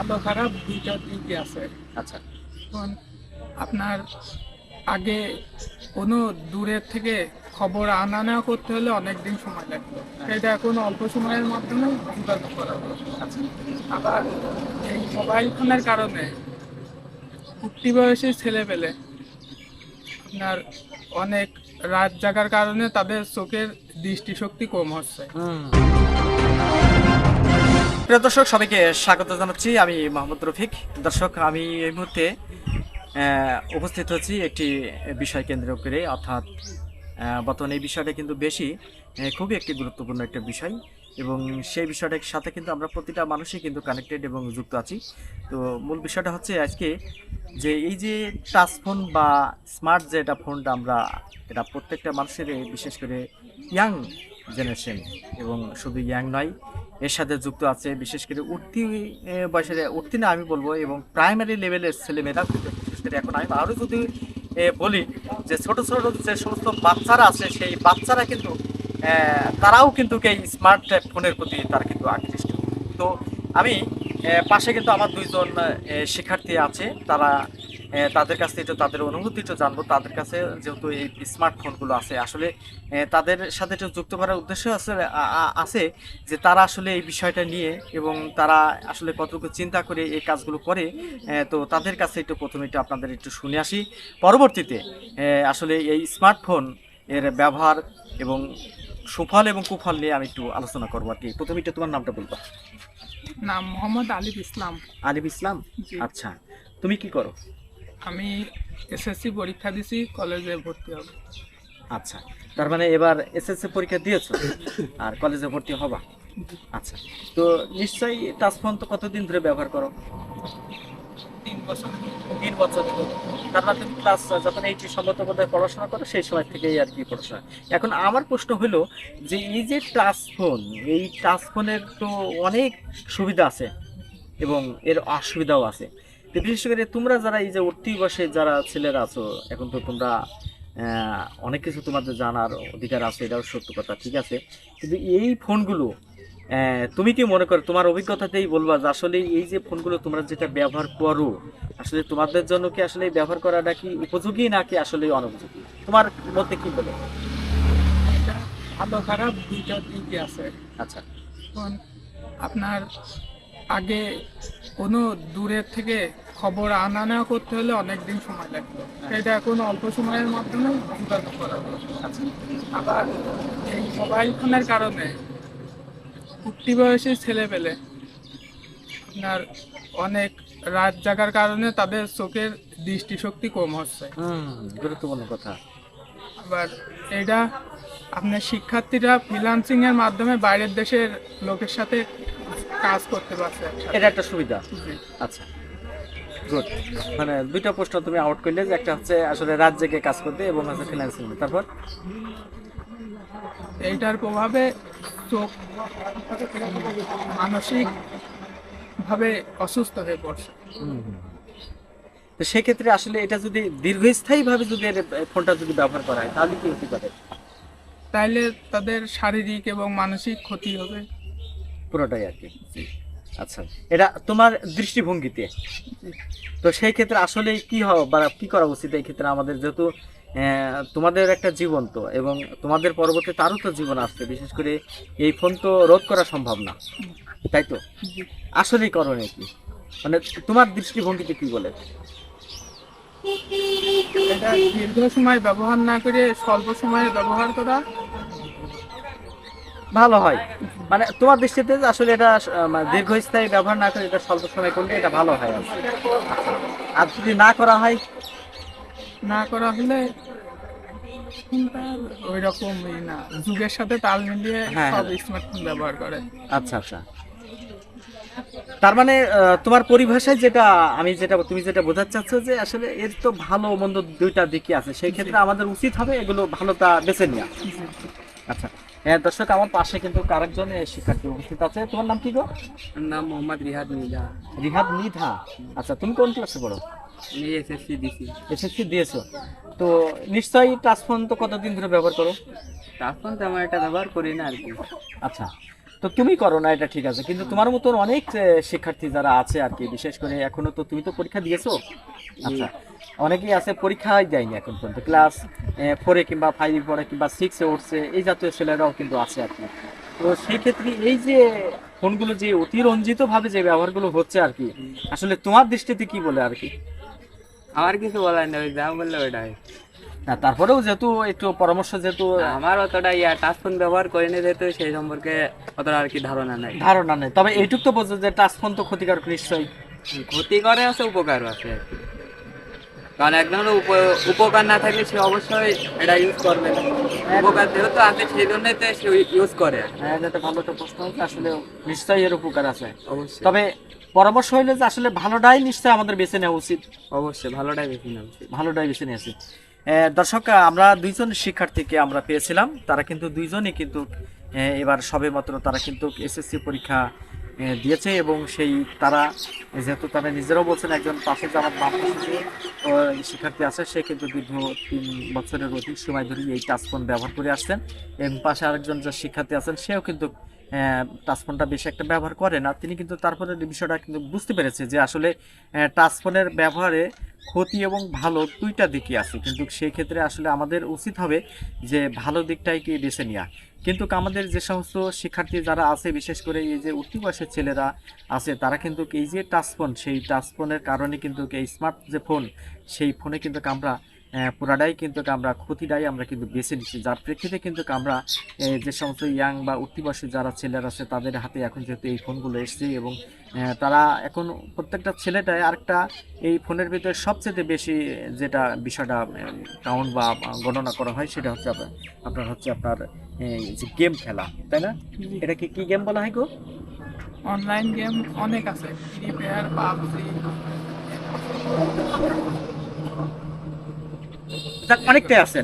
ভালো খারাপ দুইটা দিকই আছে। আচ্ছা। এখন আপনার আগে কোনো দূরের থেকে খবর আনা নেওয়া করতে হলে অনেক দিন সময় লাগতো। সেটা এখন অল্প সময়ের মাধ্যমে যোগাযোগ করা। আচ্ছা। আবার এই মোবাইল ফোনের কারণে উঠতি বয়সী ছেলে পেলে আপনার অনেক রাত জাগার কারণে তাদের চোখের দৃষ্টিশক্তি কম হচ্ছে। প্রিয় দর্শক, সবাইকে স্বাগত জানাচ্ছি আমি মোহাম্মদ রফিক। দর্শক, আমি এই মুহূর্তে উপস্থিত হচ্ছি একটি বিষয় কেন্দ্র করে, অর্থাৎ বর্তমানে এই বিষয়টা কিন্তু বেশি খুবই একটি গুরুত্বপূর্ণ একটা বিষয় এবং সেই বিষয়টার সাথে কিন্তু আমরা প্রতিটা মানুষই কিন্তু কানেক্টেড এবং যুক্ত আছি। তো মূল বিষয়টা হচ্ছে আজকে যে এই যে টাচ ফোন বা স্মার্ট যে এটা ফোনটা আমরা, এটা প্রত্যেকটা মানুষের বিশেষ করে ইয়াং জেনারেশন এবং শুধু ইয়াং নয় এর সাথে যুক্ত আছে, বিশেষ করে উঠতি বয়সের, উঠতি না আমি বলব, এবং প্রাইমারি লেভেলের ছেলেমেয়েরা বিশেষ করে এখন আমি আরও যদি বলি যে ছোট ছোট যে সমস্ত বাচ্চারা আছে, সেই বাচ্চারা কিন্তু তারাও কিন্তু এই স্মার্ট ফোনের প্রতি তারা কিন্তু আকৃষ্ট। তো আমি পাশে কিন্তু আমার দুইজন শিক্ষার্থী আছে, তারা তাদের কাছ থেকে একটু তাদের অনুভূতি একটু জানব তাদের কাছে যেহেতু এই স্মার্টফোনগুলো আছে আসলে তাদের সাথে একটু যুক্ত করার উদ্দেশ্য আছে আছে যে তারা আসলে এই বিষয়টা নিয়ে এবং তারা আসলে কতটুকু চিন্তা করে এই কাজগুলো করে তো তাদের কাছে একটু প্রথমে একটু আপনাদের একটু শুনে আসি। পরবর্তীতে আসলে এই স্মার্টফোন এর ব্যবহার এবং সুফল এবং কুফল নিয়ে আমি একটু আলোচনা করব আর কি। প্রথমে একটু তোমার নামটা বলব। নাম মোহাম্মদ আলিফ ইসলাম। আলিফ ইসলাম? আচ্ছা তুমি কি করো? আমি এসএসসি পরীক্ষা দিছি কলেজে ভর্তি হব। আচ্ছা তার মানে এবার এসএসসি পরীক্ষা দিয়েছ? আর কলেজে ভর্তি হবা? আচ্ছা তো নিশ্চয়ই টাচ ফোন তো কতদিন ধরে ব্যবহার করো? তিন বছর। তিন বছর তার মানে তুমি ক্লাস যখন এইটি সম্মত বোধহয় পড়াশোনা করো সেই সময় থেকেই আর কি পড়াশোনা। এখন আমার প্রশ্ন হলো যে এই যে টাচ ফোন এই টাচ ফোনের তো অনেক সুবিধা আছে এবং এর অসুবিধাও আছে। তো বিশেষ করে তোমরা যারা এই যে উঠতি বসে যারা ছেলেরা আছো এখন তো তোমরা অনেক কিছু তোমাদের জানার অধিকার আছে এটাও সত্য কথা ঠিক আছে? কিন্তু এই ফোনগুলো তুমি কি মনে করো তোমার অভিজ্ঞতাতেই বলবা যে আসলে এই যে ফোনগুলো তোমরা যেটা ব্যবহার করো আসলে তোমাদের জন্য কি আসলে ব্যবহার করাটা কি উপযোগী নাকি আসলে অনুপযোগী তোমার মধ্যে কি বলে? ভালো খারাপ দুইটা দিকই আছে। আচ্ছা। আপনার আগে কোনো দূরের থেকে খবর আনা নেওয়া করতে হলে অনেক দিন সময় লাগতো। সেটা এখন অল্প সময়ের মাধ্যমে যোগাযোগ করা আবার এই মোবাইল ফোনের কারণে উঠতি বয়সী ছেলে পেলে আপনার অনেক রাত জাগার কারণে তাদের চোখের দৃষ্টিশক্তি কম হচ্ছে। গুরুত্বপূর্ণ কথা। আবার এটা আপনার শিক্ষার্থীরা ফ্রিলান্সিং এর মাধ্যমে বাইরের দেশের লোকের সাথে কাজ করতে পারছে। এটা একটা সুবিধা। আচ্ছা গুড মানে দুইটা প্রশ্ন তুমি আউট করলে যে একটা হচ্ছে আসলে রাত জেগে কাজ করতে এবং হচ্ছে ফিনান্সিং তারপর? এইটার প্রভাবে চোখ মানসিক ভাবে অসুস্থ হয়ে পড়ছে। তো সেক্ষেত্রে আসলে এটা যদি দীর্ঘস্থায়ী ভাবে যদি ফোনটা যদি ব্যবহার করা হয় তাহলে কি হতে পারে? তাহলে তাদের শারীরিক এবং মানসিক ক্ষতি হবে। পুরোটাই আর কি। আচ্ছা এটা তোমার দৃষ্টিভঙ্গিতে? তো সেই ক্ষেত্রে আসলে কি হবে বা কি করা উচিত এই ক্ষেত্রে? আমাদের যেহেতু তোমাদের একটা জীবন তো এবং তোমাদের পরবর্তী তারও তো জীবন আসছে বিশেষ করে এই ফোন তো রোধ করা সম্ভব না। তাই তো? জি। আসলেই করণীয় কি? মানে তোমার দৃষ্টিভঙ্গিতে কি বলে? এটা দীর্ঘ সময় ব্যবহার না করে স্বল্প সময়ে ব্যবহার করা ভালো হয়। মানে তোমার দৃষ্টিতে আসলে এটা মানে দীর্ঘস্থায়ী ব্যবহার না করে এটা স্বল্প সময় করলে এটা ভালো হয় আর যদি না করা হয়? না করা হলে ওই রকম না। যুগের সাথে তাল মিলিয়ে হ্যাঁ, সব হ্যাঁ। স্মার্টফোন ব্যবহার করে। আচ্ছা আচ্ছা। তার মানে তোমার পরিভাষায় যেটা আমি যেটা তুমি যেটা বোঝাতে চাচ্ছ যে আসলে এর তো ভালো মন্দ দুইটা দিকই আছে। সেই ক্ষেত্রে আমাদের উচিত হবে এগুলো ভালোটা বেছে নেওয়া। আচ্ছা। হ্যাঁ দর্শক আমার পাশে কিন্তু আরেকজন শিক্ষার্থী উপস্থিত আছে। তোমার নাম কি গো? নাম মোহাম্মদ রিহাদ মির্জা রিহাদ নিধা আচ্ছা তুমি কোন ক্লাসে পড়ো? আমি এসএসসি দিছি এসএসসি দিয়েছ। তো নিশ্চয়ই টাচ ফোন তো কতদিন ধরে ব্যবহার করো? তারপর তেমন একটা ব্যবহার করি না আর কি। আচ্ছা তো তুমি করো না এটা ঠিক আছে। কিন্তু তোমার মতন অনেক শিক্ষার্থী যারা আছে আর কি বিশেষ করে এখনও তো তুমি তো পরীক্ষা দিয়েছ? আচ্ছা অনেকেই আছে পরীক্ষাই দেয়নি এখন পর্যন্ত। ক্লাস ফোরে কিংবা ফাইভে পড়ে কিংবা সিক্সে উঠছে এই জাতীয় ছেলেরাও কিন্তু আছে আর কি। তো সেই ক্ষেত্রে এই যে ফোনগুলো যে অতিরঞ্জিত ভাবে যে ব্যবহারগুলো হচ্ছে আর কি আসলে তোমার দৃষ্টিতে কি বলে আর কি? আমার কিছু বলার নেই যা বললে ওইটাই। না তারপরেও যেহেতু একটু পরামর্শ যেহেতু আমার অতটা ইয়া টাচ ফোন ব্যবহার করিনি যেহেতু সেই সম্পর্কে অতটা আর কি ধারণা নাই। ধারণা নেই। তবে এইটুক তো বোঝো যে টাচ ফোন তো ক্ষতিকারক নিশ্চয়ই। ক্ষতি করে আছে উপকারও আছে। আর কি। কারণ একদম উপকার না থাকলে সে অবশ্যই এটা ইউজ করবে না। উপকার যেহেতু আছে সেই জন্যই তো সে ইউজ করে। হ্যাঁ যেটা ভালো একটা প্রশ্ন হচ্ছে আসলে নিশ্চয়ই এর উপকার আছে। অবশ্যই। তবে পরামর্শ হইলে যে আসলে ভালোটাই নিশ্চয়ই আমাদের বেছে নেওয়া উচিত। অবশ্যই ভালোটাই বেশি না উচিত। ভালোটাই বেছে নিয়েছি আহ, দর্শক আমরা দুইজন শিক্ষার্থীকে আমরা পেয়েছিলাম তারা কিন্তু দুইজনই কিন্তু এবার সবে মাত্র তারা কিন্তু এসএসসি পরীক্ষা দিয়েছে এবং সেই তারা যেহেতু তারা নিজেরাও বলছেন একজন পাশে বাম যে, শিক্ষার্থী আছে সে কিন্তু দীর্ঘ তিন বছরের অধিক সময় ধরে এই টাচফোন ব্যবহার করে আসছেন। এবং পাশে আরেকজন যে শিক্ষার্থী আছেন সেও কিন্তু টাচফোনটা বেশি একটা ব্যবহার করে না। তিনি কিন্তু তারপরে বিষয়টা কিন্তু বুঝতে পেরেছে যে আসলে টাচফোনের ব্যবহারে ক্ষতি এবং ভালো দুইটা দিকই আছে। কিন্তু সেই ক্ষেত্রে আসলে আমাদের উচিত হবে যে ভালো দিকটাই কি বেছে নেওয়া কিন্তু আমাদের যে সমস্ত শিক্ষার্থী যারা আছে, বিশেষ করে এই যে উঠতি বয়সের ছেলেরা আছে, তারা কিন্তু এই যে টাচফোন সেই টাচফোনের কারণে কিন্তু এই স্মার্ট যে ফোন সেই ফোনে কিন্তু আমরা পুরাটাই কিন্তু আমরা ক্ষতিটাই আমরা কিন্তু বেছে নিচ্ছি। যার প্রেক্ষিতে কিন্তু আমরা যে সমস্ত ইয়াং বা উঠতি বয়সের যারা ছেলেরা আছে তাদের হাতে এখন যেহেতু এই ফোনগুলো এসছে এবং তারা এখন প্রত্যেকটা ছেলেটাই আরেকটা এই ফোনের ভিতরে সবচেয়ে বেশি যেটা বিষয়টা কাউন্ট বা গণনা করা হয় সেটা হচ্ছে আপনার আপনার হচ্ছে আপনার যে গেম খেলা তাই না? এটা কি কি গেম বলা হয় গো? অনলাইন গেম অনেক আছে ফ্রি ফায়ার পাবজি। যাক অনেকটাই আছে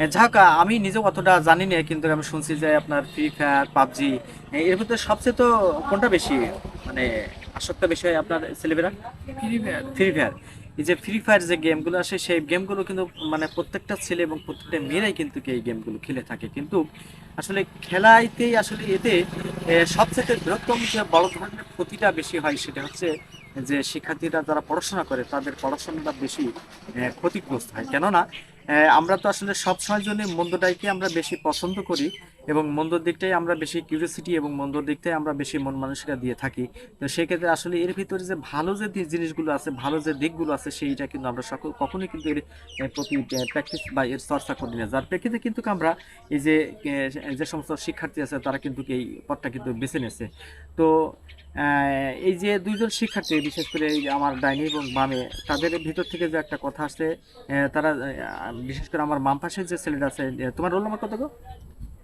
আর যাক আমি নিজেও অতটা জানি না কিন্তু আমি শুনছি যে আপনার ফ্রি ফায়ার পাবজি এর ভিতরে সবচেয়ে তো কোনটা বেশি মানে আসক্ত বেশি হয় আপনার ছেলেমেয়েরা? ফ্রি ফায়ার ফ্রি ফায়ার এই যে ফ্রি ফায়ার যে গেমগুলো আসে সেই গেমগুলো কিন্তু মানে প্রত্যেকটা ছেলে এবং প্রত্যেকটা মেয়েরাই কিন্তু এই গেমগুলো খেলে থাকে। কিন্তু আসলে খেলাইতেই আসলে এতে সবচেয়ে বৃহত্তম যে বড় ধরনের ক্ষতিটা বেশি হয় সেটা হচ্ছে যে শিক্ষার্থীরা যারা পড়াশোনা করে তাদের পড়াশোনাটা বেশি ক্ষতিগ্রস্ত হয়। কেননা আমরা তো আসলে সবসময়ের জন্য মন্দটাইকে আমরা বেশি পছন্দ করি এবং মন্দর দিকটাই আমরা বেশি কিউরিয়াসিটি এবং মন্দর দিকটাই আমরা বেশি মন মানসিকতা দিয়ে থাকি। তো সেক্ষেত্রে আসলে এর ভিতরে যে ভালো যে জিনিসগুলো আছে, ভালো যে দিকগুলো আছে, সেইটা কিন্তু আমরা সকল কখনোই কিন্তু এর প্রতি প্র্যাকটিস বা এর চর্চা করি না। যার প্রেক্ষিতে কিন্তু আমরা এই যে যে সমস্ত শিক্ষার্থী আছে, তারা কিন্তু এই পথটা কিন্তু বেছে নিয়েছে। তো এই যে দুইজন শিক্ষার্থী, বিশেষ করে এই আমার ডাইনি এবং বামে, তাদের ভিতর থেকে যে একটা কথা আসছে তারা বিশেষ করে আমার বাম পাশের যে ছেলেটা আছে তোমার রোল নাম্বার কত গো?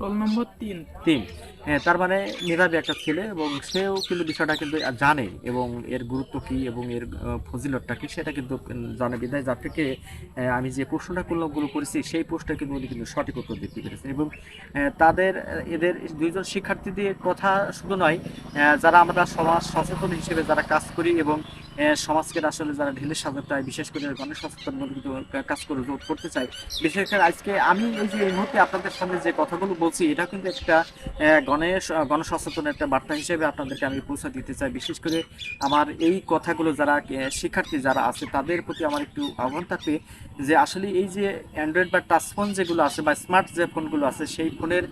রোল নম্বর তিন। তিন। হ্যাঁ, তার মানে মেধাবী একটা ছেলে এবং সেও কিন্তু বিষয়টা কিন্তু জানে এবং এর গুরুত্ব কি এবং এর ফজিলতটা কি সেটা কিন্তু জানে। বিধায় যার থেকে আমি যে প্রশ্নটা করলাম করেছি সেই প্রশ্নটা কিন্তু উনি কিন্তু সঠিক উত্তর দিতে পেরেছে এবং তাদের এদের দুইজন শিক্ষার্থীদের কথা শুধু নয় যারা আমরা সমাজ সচেতন হিসেবে যারা কাজ করি এবং সমাজকে আসলে যারা ঢেলে সাজাতে চায় বিশেষ করে গণেশ সচেতন কাজ করে রোধ করতে চাই বিশেষ করে আজকে আমি এই যে এই মুহূর্তে আপনাদের সামনে যে কথাগুলো বলছি এটা কিন্তু একটা গণেশ আহ, গণসচেতন একটা বার্তা হিসেবে আপনাদেরকে আমি পৌঁছে দিতে চাই। বিশেষ করে আমার এই কথাগুলো যারা শিক্ষার্থী যারা আছে তাদের প্রতি আমার একটু আহ্বান থাকবে যে আসলে এই যে অ্যান্ড্রয়েড বা টাচ ফোন যেগুলো আছে বা স্মার্ট যে ফোনগুলো আছে সেই ফোনের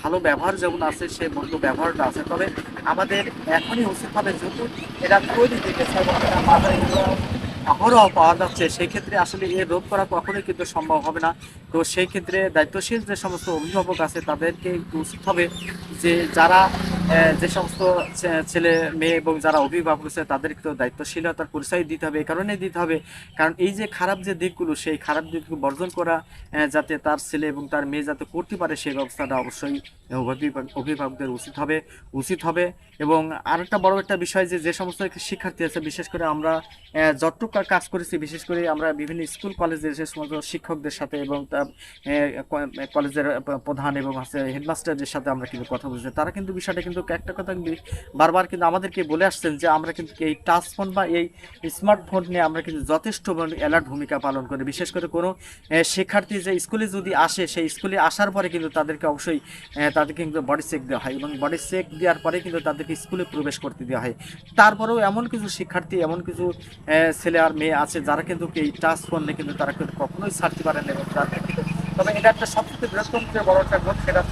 ভালো ব্যবহার যেমন আছে সেই মন্দ ব্যবহারটা আছে। তবে আমাদের এখনই উচিত হবে যেহেতু এটা তৈরি দিতেছে এবং এটা বাজারে অহরহ পাওয়া যাচ্ছে। সেই ক্ষেত্রে আসলে এ রোধ করা কখনোই কিন্তু সম্ভব হবে না। তো সেই ক্ষেত্রে দায়িত্বশীল যে সমস্ত অভিভাবক আছে, তাদেরকে উচিত হবে যে যারা যে সমস্ত ছেলে, মেয়ে এবং যারা অভিভাবক আছে তাদেরকে তো দায়িত্বশীলতার পরিচয় দিতে হবে, এই কারণে দিতে হবে। কারণ এই যে খারাপ যে দিকগুলো, সেই খারাপ দিকগুলো বর্জন করা যাতে তার ছেলে এবং তার মেয়ে যাতে করতে পারে, সেই ব্যবস্থাটা অবশ্যই অভিভাবক- অভিভাবকদের উচিত হবে উচিত হবে। এবং আরেকটা বড় একটা বিষয় যে যে সমস্ত শিক্ষার্থী আছে, বিশেষ করে আমরা যতটুকু কা- কাজ করেছি, বিশেষ করে আমরা বিভিন্ন স্কুল, কলেজের যে সমস্ত শিক্ষকদের সাথে এবং কলেজের প্রধান এবং হচ্ছে হেডমাস্টারদের সাথে আমরা কিন্তু কথা বলছি। তারা কিন্তু বিষয়টা কিন্তু একটা কথা বারবার কিন্তু আমাদেরকে বলে আসছেন যে আমরা কিন্তু এই টাচ ফোন বা এই স্মার্টফোন নিয়ে আমরা কিন্তু যথেষ্ট অ্যালার্ট ভূমিকা পালন করি। বিশেষ করে কোনো শিক্ষার্থী যে স্কুলে যদি আসে, সেই স্কুলে আসার পরে কিন্তু তাদেরকে অবশ্যই তাদেরকে কিন্তু বডি চেক দেওয়া হয় এবং বডি চেক দেওয়ার পরে কিন্তু তাদেরকে স্কুলে প্রবেশ করতে দেওয়া হয়। তারপরেও এমন কিছু শিক্ষার্থী, এমন কিছু ছেলে আর মেয়ে আছে, যারা কিন্তু এই টাচ নিয়ে কিন্তু তারা কিন্তু কখনোই ছাড়তে পারে না এবং তবে এটা একটা সবথেকে বৃহত্তম যে বড় একটা গুণ সেটা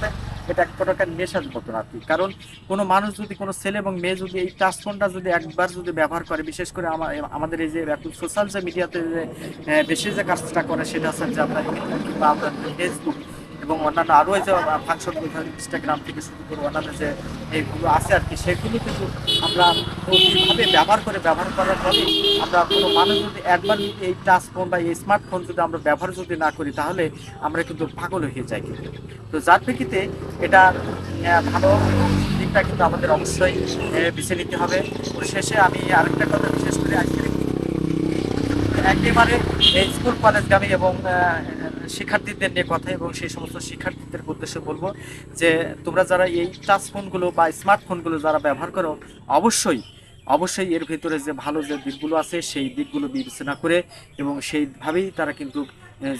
এটা এক প্রকার নেশার মতন আর কি। কারণ কোনো মানুষ যদি, কোনো ছেলে এবং মেয়ে যদি এই টাচ ফোনটা যদি একবার যদি ব্যবহার করে, বিশেষ করে আমা- আমাদের এই যে এখন সোশ্যাল যে মিডিয়াতে যে বেশি যে কাজটা করে, সেটা হচ্ছে যে ইউটিউব কিংবা আমরা ফেসবুক এবং অন্যান্য আরও যে ফাংশন ইনস্টাগ্রাম থেকে শুরু করে অন্যান্য যে এইগুলো আছে আর কি, সেগুলো কিন্তু আমরা ওইভাবে ব্যবহার করে ব্যবহার করার ফলে আমরা কোনো মানুষ যদি একবার এই টাচ ফোন বা এই স্মার্টফোন যদি আমরা ব্যবহার যদি না করি, তাহলে আমরা কিন্তু পাগল হয়ে যাই। কিন্তু তো যার প্রেক্ষিতে এটা ভালো দিকটা কিন্তু আমাদের অবশ্যই বেছে নিতে হবে। শেষে আমি আরেকটা কথা বিশেষ করে আজকে একেবারে স্কুল কলেজগামী এবং শিক্ষার্থীদের নিয়ে কথা এবং সেই সমস্ত শিক্ষার্থীদের উদ্দেশ্যে বলব যে তোমরা যারা এই টাচ ফোনগুলো বা স্মার্টফোনগুলো যারা ব্যবহার করো, অবশ্যই অবশ্যই এর ভিতরে যে ভালো যে দিকগুলো আছে সেই দিকগুলো বিবেচনা করে এবং সেইভাবেই তারা কিন্তু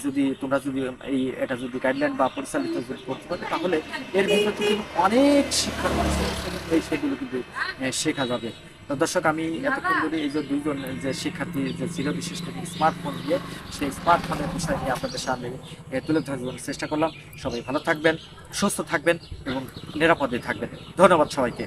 যদি তোমরা যদি এই, এটা যদি গাইডলাইন বা পরিচালিত করতে পারো, তাহলে এর ভিতর অনেক শিক্ষা সেগুলো কিন্তু শেখা যাবে। দর্শক, আমি এতক্ষণ ধরে এই যে দুইজন যে শিক্ষার্থী যে ছিল, বিশেষ করে স্মার্টফোন দিয়ে সেই স্মার্টফোনের বিষয় নিয়ে আপনাদের সামনে তুলে ধরার চেষ্টা করলাম। সবাই ভালো থাকবেন, সুস্থ থাকবেন এবং নিরাপদে থাকবেন। ধন্যবাদ সবাইকে।